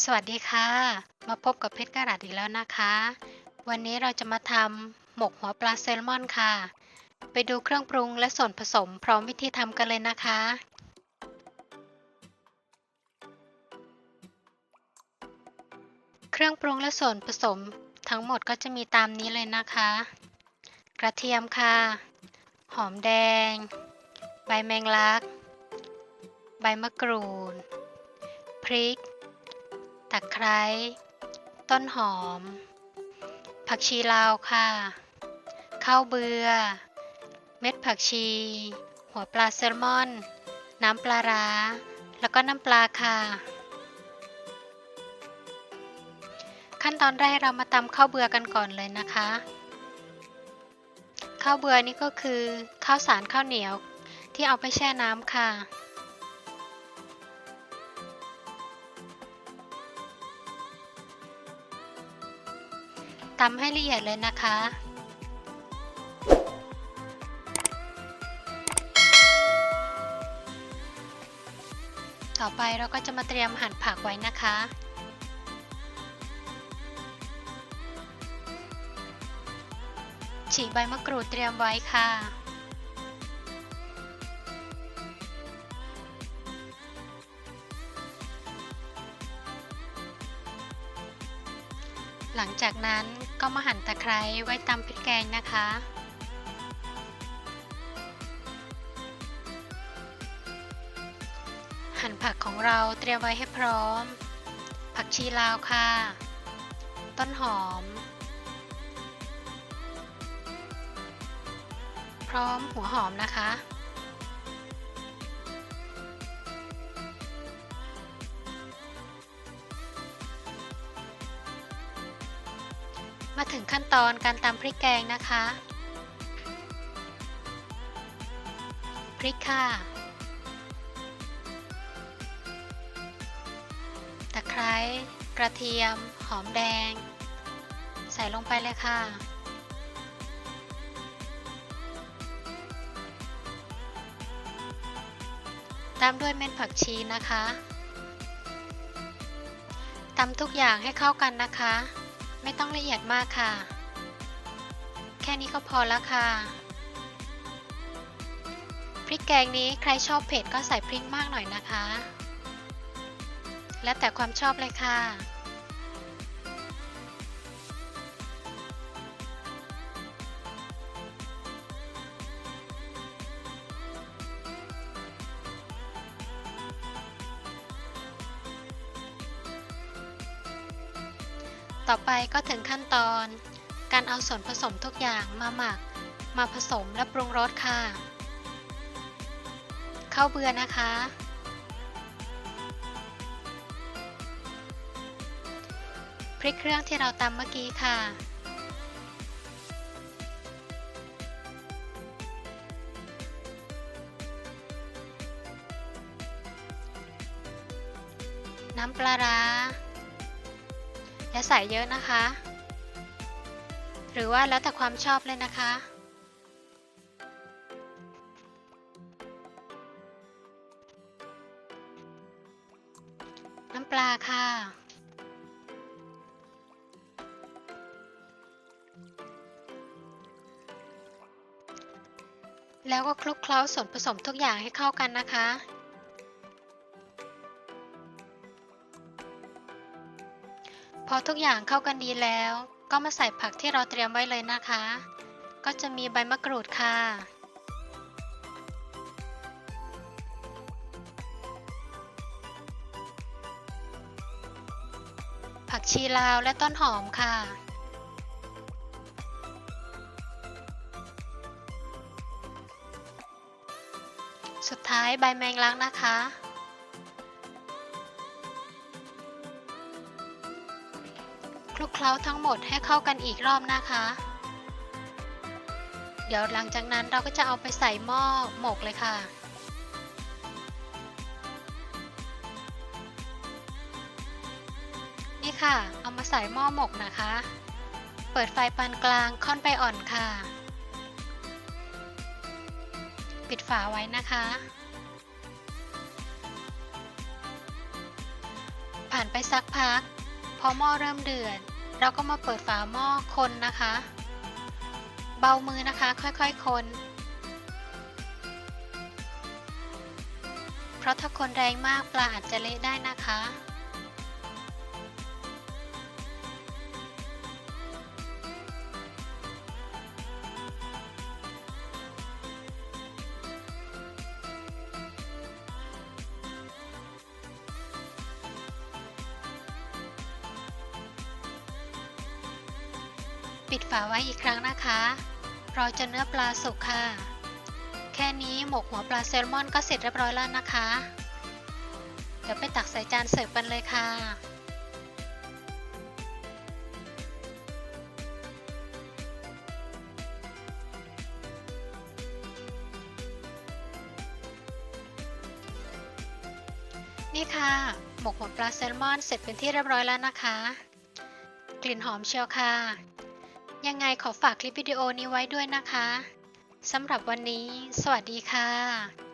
สวัสดีค่ะ มาพบกับเพชรกระดาษอีกแล้วนะคะ วันนี้เราจะมาทำหมกหัวปลาแซลมอนค่ะ ไปดูเครื่องปรุงและส่วนผสมพร้อมวิธีทำกันเลยนะคะ เครื่องปรุงและส่วนผสมทั้งหมดก็จะมีตามนี้เลยนะคะ กระเทียมค่ะ หอมแดง ใบแมงลัก ใบมะกรูด พริก ตะไคร้ ต้นหอม ผักชีลาวค่ะ ข้าวเบือ เม็ดผักชี หัวปลาแซลมอน น้ำปลาร้า แล้วก็น้ำปลาค่ะ ขั้นตอนแรกเรามาตำข้าวเบือกันก่อนเลยนะคะ ข้าวเบือนี่ก็คือข้าวสารข้าวเหนียวที่เอาไปแช่น้ำค่ะ ตำให้ละเอียดเลยนะคะ ต่อไปเราก็จะมาเตรียมหั่นผักไว้นะคะฉีกใบมะกรูดเตรียมไว้ค่ะ หลังจากนั้นก็มาหั่นตะไคร้ไว้ตำพริกแกงนะคะ หั่นผักของเราเตรียมไว้ให้พร้อม ผักชีลาวค่ะ ต้นหอม พร้อมหัวหอมนะคะ มาถึงขั้นตอนการตำพริกแกงนะคะ พริกค่ะ ตะไคร้ กระเทียม หอมแดง ใส่ลงไปเลยค่ะ ตามด้วยเม็ดผักชีนะคะตำทุกอย่างให้เข้ากันนะคะ ไม่ต้องละเอียดมากค่ะ แค่นี้ก็พอแล้วค่ะ พริกแกงนี้ใครชอบเผ็ดก็ใส่พริกมากหน่อยนะคะ แล้วแต่ความชอบเลยค่ะ ต่อไปก็ถึงขั้นตอน การเอาส่วนผสมทุกอย่างมาหมัก มาผสมและปรุงรสค่ะ ข้าวเบือนะคะ พริกเครื่องที่เราตำเมื่อกี้ค่ะน้ำปลาร้า อย่าใส่เยอะนะคะ หรือว่าแล้วแต่ความชอบเลยนะคะ น้ำปลาค่ะแล้วก็คลุกเคล้าส่วนผสมทุกอย่างให้เข้ากันนะคะ อทุกอย่างเข้ากันดีแล้ว ก็มาใส่ผักที่เราเตรียมไว้เลยนะคะ ก็จะมีใบมะกรูดค่ะ ผักชีลาวและต้นหอมค่ะสุดท้ายใบแมงลักนะคะ คลุกเคล้าทั้งหมดให้เข้ากันอีกรอบนะคะ เดี๋ยวหลังจากนั้นเราก็จะเอาไปใส่หม้อหมกเลยค่ะนี่ค่ะ เอามาใส่หม้อหมกนะคะ เปิดไฟปานกลางค่อนไปอ่อนค่ะ ปิดฝาไว้นะคะ ผ่านไปสักพัก พอหม้อเริ่มเดือด เราก็มาเปิดฝาหม้อคนนะคะ เบามือนะคะค่อยๆคนเพราะถ้าคนแรงมากปลาอาจจะเละได้นะคะ ปิดฝาไว้อีกครั้งนะคะ รอจนเนื้อปลาสุกค่ะ แค่นี้หมกหัวปลาแซลมอนก็เสร็จเรียบร้อยแล้วนะคะ เดี๋ยวไปตักใส่จานเสิร์ฟกันเลยค่ะนี่ค่ะ หมกหัวปลาแซลมอนเสร็จเป็นที่เรียบร้อยแล้วนะคะ กลิ่นหอมเชียวค่ะ ยังไงขอฝากคลิปวิดีโอนี้ไว้ด้วยนะคะ สำหรับวันนี้ สวัสดีค่ะ